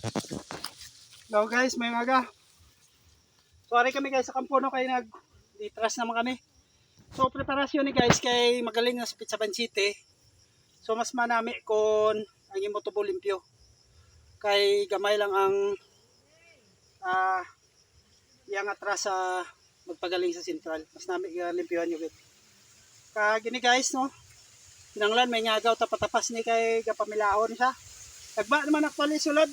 Hello guys, may maga. Sorry kami guys sa kampo no kay nag ditras naman kami. So preparasyon ni guys kay magaling na sa City. So mas manami kon ang imo tubo limpyo. Kay gamay lang ang ah yang atras sa magpagaling sa sentral. Mas nami ga limpyohan yo gid. Kag gini guys no. Kinanglan may ngagaw tapatapas ni kay gapamilaon siya. Nagba naman actually sulod.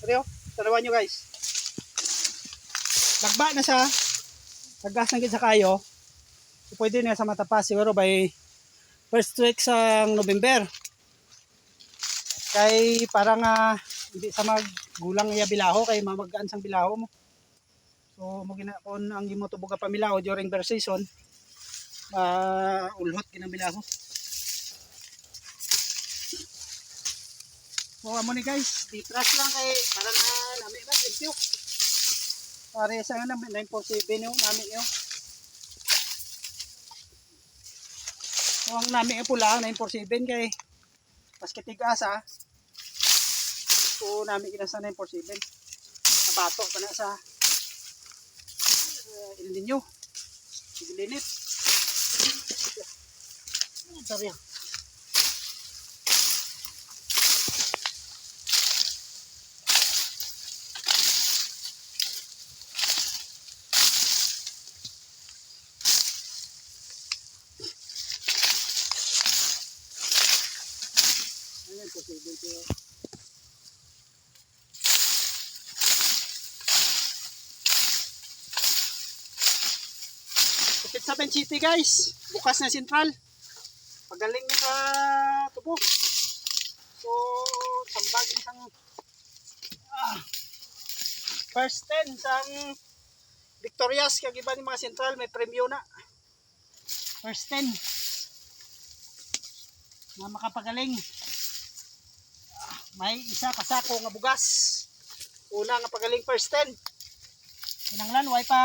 Rio, tarawan nyo guys. Nagba na siya. Naggas na gid sa kayo. So, pwede na sa matapas siguro by first week sa November. Kay parang ah, hindi sa maggulang iya bilaho kay mamagaan sang bilaho mo. So mo gina kon ang imo tubuga pamilaho during bear season. Uh, ulhot ginang So amo ni guys, ditras lang kay para na nami ba limpyo. Pare sa nga namin 947 yung nami yo. So ang nami yung pula 947 kay mas kitigas ha. So nami kita sa 947. Nabato pa na sa uh, El Nino. Sigilinit. Sorry. Ayan, Kapit sa Ben guys. Bukas na sentral. Pagaling na sa tubo. So, sambag na sang ah, first 10 sang Victorias kag iba ni mga sentral may premyo na. First 10 na makapagaling. May isa kasako nga bugas. Una nga pagaling first 10. Kinanglan, way pa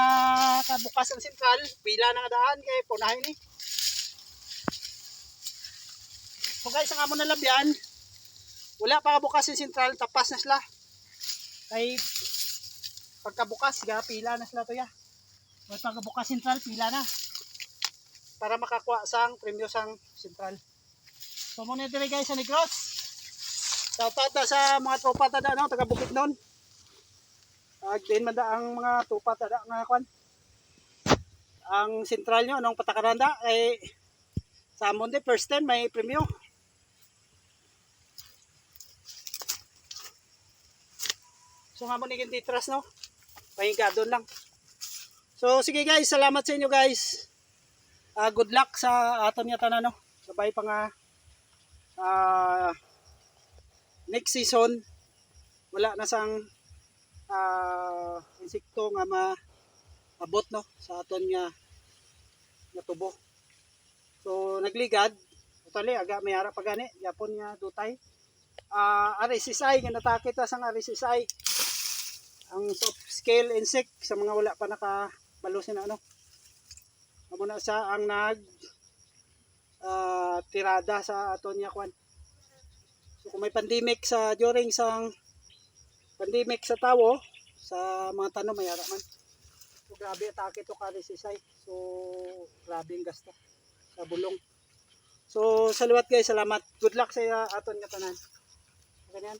kabukas ang sentral. Pila na nga daan kay punahin ni. So guys, ang amo na labyan, wala pa kabukas yung sentral, tapas na sila. Kay pagkabukas, ga, pila na sila to ya. Way pa kabukas sentral, pila na. Para makakuha sang premyo sang sentral. So muna guys sa Negros. Shoutout na sa mga tropa tada no, taga Bukid noon. Ag din man ang mga tropa tada nga kwan. Ang sentral nyo anong patakaranda ay sa Monday first time may premyo. So nga mo ni titras no. Pahigadon lang. So sige guys, salamat sa inyo guys. Ah, good luck sa aton nga tanan no. Sabay pa nga ah, next season wala na sang ah, insekto nga ma abot no sa aton nga nga tubo. So nagligad totally aga may ara pa gani yapon nga dutay. Ah, RSSI nga natake ta sang RSSI ang soft scale insect sa mga wala pa nakabalo na ano. Amo na sa ang nag ah, tirada sa aton nga kwan. Kung may pandemic sa during sang pandemic sa tawo sa mga tanom may ara man. So grabe atake to karisisay. So grabe ang gasto sa bulong. So sa liwat guys, salamat. Good luck sa aton nga tanan. Ganyan.